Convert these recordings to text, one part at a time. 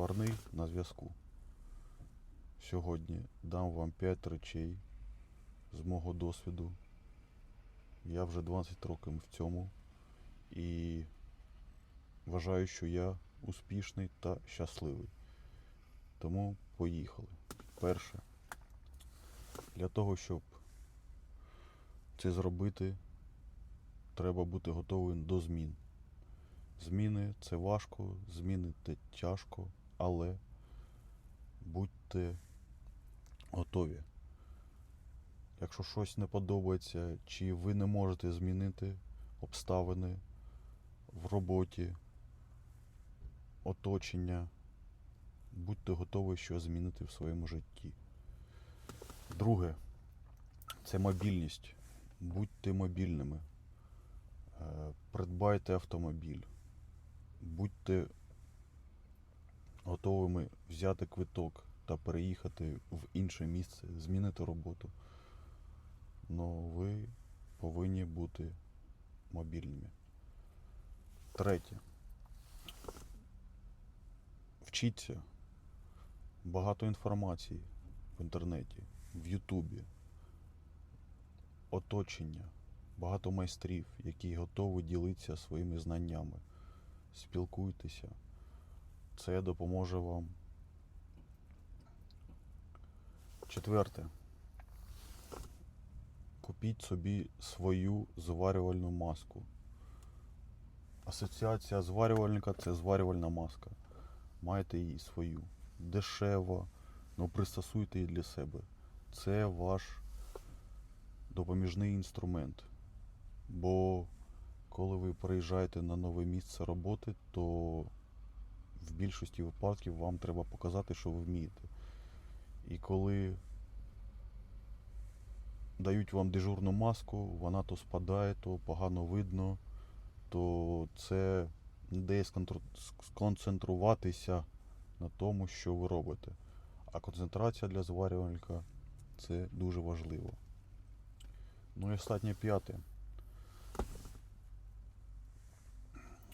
Варний на зв'язку. Сьогодні дам вам 5 речей з мого досвіду. Я вже 20 років в цьому і вважаю, що я успішний та щасливий. Тому поїхали. Перше. Для того, щоб це зробити, треба бути готовим до змін. Зміни це важко, зміни це тяжко, але будьте готові. Якщо щось не подобається, чи ви не можете змінити обставини в роботі, оточення, будьте готові щось змінити в своєму житті. Друге, це мобільність. Будьте мобільними. Е, Придбайте автомобіль. Будьте готовими взяти квиток та переїхати в інше місце, змінити роботу. Но ви повинні бути мобільними. Третє. Вчіться. Багато інформації в інтернеті, в Ютубі, оточення, багато майстрів, які готові ділитися своїми знаннями. Спілкуйтеся. Це допоможе вам. Четверте. Купіть собі свою зварювальну маску. Асоціація зварювальника це зварювальна маска. Маєте її свою. Дешево, але пристосуйте її для себе. Це ваш допоміжний інструмент. Бо коли ви приїжджаєте на нове місце роботи, то в більшості випадків вам треба показати, що ви вмієте. І коли дають вам дежурну маску, вона то спадає, то погано видно, то це не дає сконцентруватися на тому, що ви робите. А концентрація для зварювальника це дуже важливо. Ну і останнє п'яте.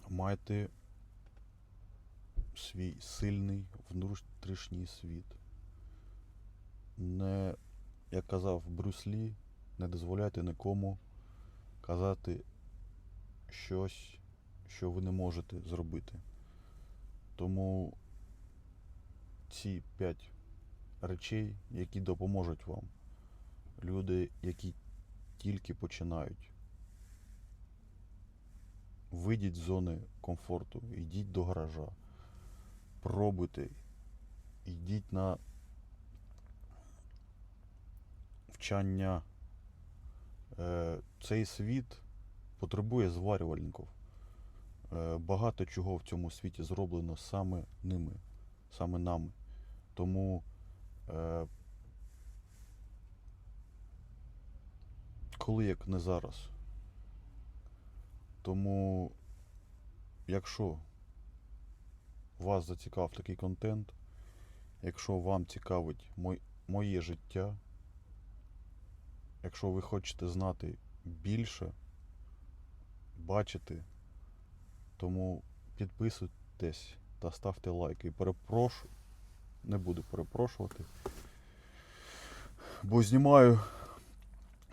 Майте свій сильний внутрішній світ. Не, як казав Брюс Лі, не дозволяйте нікому казати щось, що ви не можете зробити. Тому ці п'ять речей, які допоможуть вам, люди, які тільки починають. Вийдіть з зони комфорту, йдіть до гаража, пробуйте, йдіть на вчання. Е, Цей світ потребує зварювальників. Е, Багато чого в цьому світі зроблено саме ними, саме нами. Тому е, коли як не зараз. Тому, якщо вас зацікав такий контент, якщо вам цікавить моє життя, якщо ви хочете знати більше, бачити, тому підписуйтесь та ставте лайки. І перепрошую, не буду перепрошувати, бо знімаю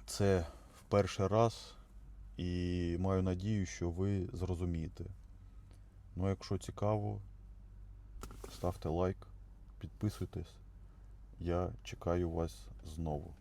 це в перший раз і маю надію, що ви зрозумієте. Ну, якщо цікаво, ставте лайк, підписуйтесь. Я чекаю вас знову.